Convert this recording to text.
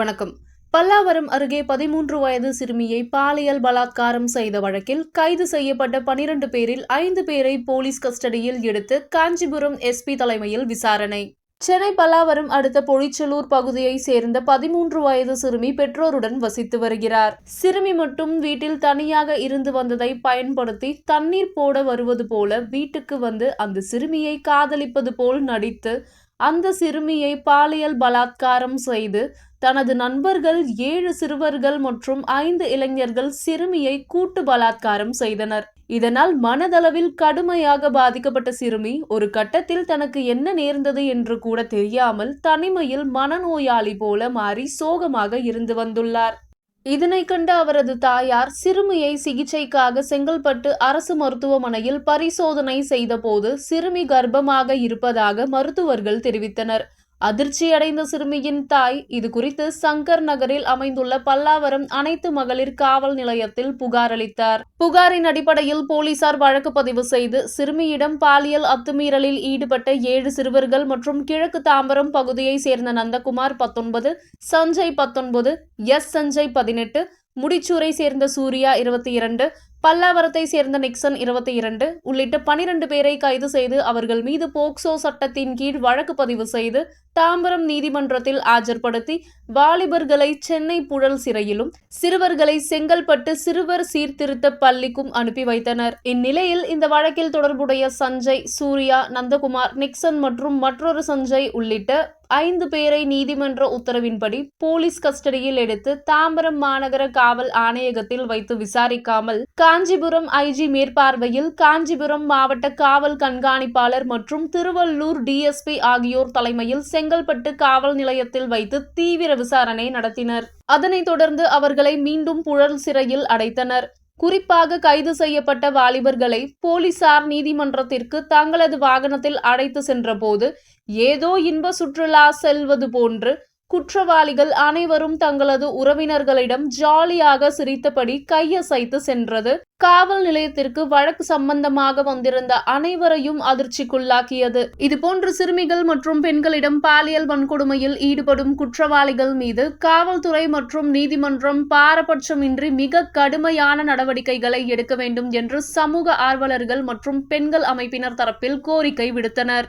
வணக்கம். பல்லாவரம் அருகே பதிமூன்று வயது சிறுமியை பாலியல் பலாத்காரம் செய்த வழக்கில் கைது செய்யப்பட்ட பனிரண்டு பேரில் ஐந்து பேரை போலீஸ் கஸ்டடியில் எடுத்து காஞ்சிபுரம் எஸ்பி தலைமையில் விசாரணை. சென்னை பல்லாவரம் அடுத்த பொழிச்சலூர் பகுதியை சேர்ந்த பதிமூன்று வயது சிறுமி பெற்றோருடன் வசித்து வருகிறார். சிறுமி மட்டும் வீட்டில் தனியாக இருந்து வந்ததை பயன்படுத்தி தண்ணீர் போட வருவது போல வீட்டுக்கு வந்து அந்த சிறுமியை காதலிப்பது போல் நடித்து அந்த சிறுமியை பாலியல் பலாத்காரம் செய்து தனது நண்பர்கள் ஏழு சிறுவர்கள் மற்றும் ஐந்து இளைஞர்கள் சிறுமியை கூட்டு பலாத்காரம் செய்தனர். இதனால் மனதளவில் கடுமையாக பாதிக்கப்பட்ட சிறுமி ஒரு கட்டத்தில் தனக்கு என்ன நேர்ந்தது என்று கூட தெரியாமல் தனிமையில் மனநோயாளி போல மாறி சோகமாக இருந்து வந்துள்ளார். இதனை கண்ட அவரது தாயார் சிறுமியை சிகிச்சைக்காக செங்கல்பட்டு அரசு மருத்துவமனையில் பரிசோதனை செய்தபோது சிறுமி கர்ப்பமாக இருப்பதாக மருத்துவர்கள் தெரிவித்தனர். அதிர்ச்சியடைந்த சிறுமியின் தாய். இது குறித்து சங்கர் நகரில் அமைந்துள்ள பல்லாவரம் அனைத்து மகளிர் காவல் நிலையத்தில் புகார் அளித்தார். புகாரின் அடிப்படையில் போலீசார் வழக்கு பதிவு செய்து சிறுமியிடம் பாலியல் அத்துமீறலில் ஈடுபட்ட ஏழு சிறுவர்கள் மற்றும் கிழக்கு தாம்பரம் பகுதியை சேர்ந்த நந்தகுமார் பத்தொன்பது சஞ்சய் பத்தொன்பது எஸ் சஞ்சய் பதினெட்டு முடிச்சூரை சேர்ந்த சூர்யா இருபத்தி இரண்டு பல்லாவரத்தை சேர்ந்த நிக்சன் இருபத்தி இரண்டு உள்ளிட்ட பனிரெண்டு பேரை கைது செய்து அவர்கள் மீது போக்சோ சட்டத்தின் கீழ் வழக்கு பதிவு செய்து தாம்பரம் நீதிமன்றத்தில் ஆஜர்படுத்தி வாலிபர்களை சென்னை புழல் சிறையிலும் சிறுவர்களை செங்கல்பட்டு சிறுவர் சீர்திருத்த பள்ளிக்கும் அனுப்பி வைத்தனர். இந்நிலையில் இந்த வழக்கில் தொடர்புடைய சஞ்சய் சூர்யா நந்தகுமார் நிக்சன் மற்றும் மற்றொரு சஞ்சய் உள்ளிட்ட ஐந்து பேரை நீதிமன்ற உத்தரவின்படி போலீஸ் கஸ்டடியில் எடுத்து தாம்பரம் மாநகர காவல் ஆணையகத்தில் வைத்து விசாரிக்காமல் காஞ்சிபுரம் ஐஜி மேற்பார்வையில் காஞ்சிபுரம் மாவட்ட காவல் கண்காணிப்பாளர் மற்றும் திருவள்ளூர் டிஎஸ்பி ஆகியோர் தலைமையில் செங்கல்பட்டு காவல் நிலையத்தில் வைத்து தீவிர விசாரணை நடத்தினர். அதனைத் தொடர்ந்து அவர்களை மீண்டும் புழல் சிறையில் அடைத்தனர். குறிப்பாக கைது செய்யப்பட்ட வாலிபர்களை போலீசார் நீதிமன்றத்திற்கு தங்களது வாகனத்தில் அழைத்து சென்றபோது ஏதோ இன்ப சுற்றுலா செல்வது போன்று குற்றவாளிகள் அனைவரும் தங்களது உறவினர்களிடம் ஜாலியாக சிரித்தபடி கையசைத்து சென்றது. காவல் நிலையத்திற்கு வழக்கு சம்பந்தமாக வந்திருந்த அனைவரையும் அதிர்ச்சிக்குள்ளாக்கியது. இதுபோன்று சிறுமிகள் மற்றும் பெண்களிடம் பாலியல் வன்கொடுமையில் ஈடுபடும் குற்றவாளிகள் மீது காவல்துறை மற்றும் நீதிமன்றம் பாரபட்சமின்றி மிக கடுமையான நடவடிக்கைகளை எடுக்க வேண்டும் என்று சமூக ஆர்வலர்கள் மற்றும் பெண்கள் அமைப்பினர் தரப்பில் கோரிக்கை விடுத்தனர்.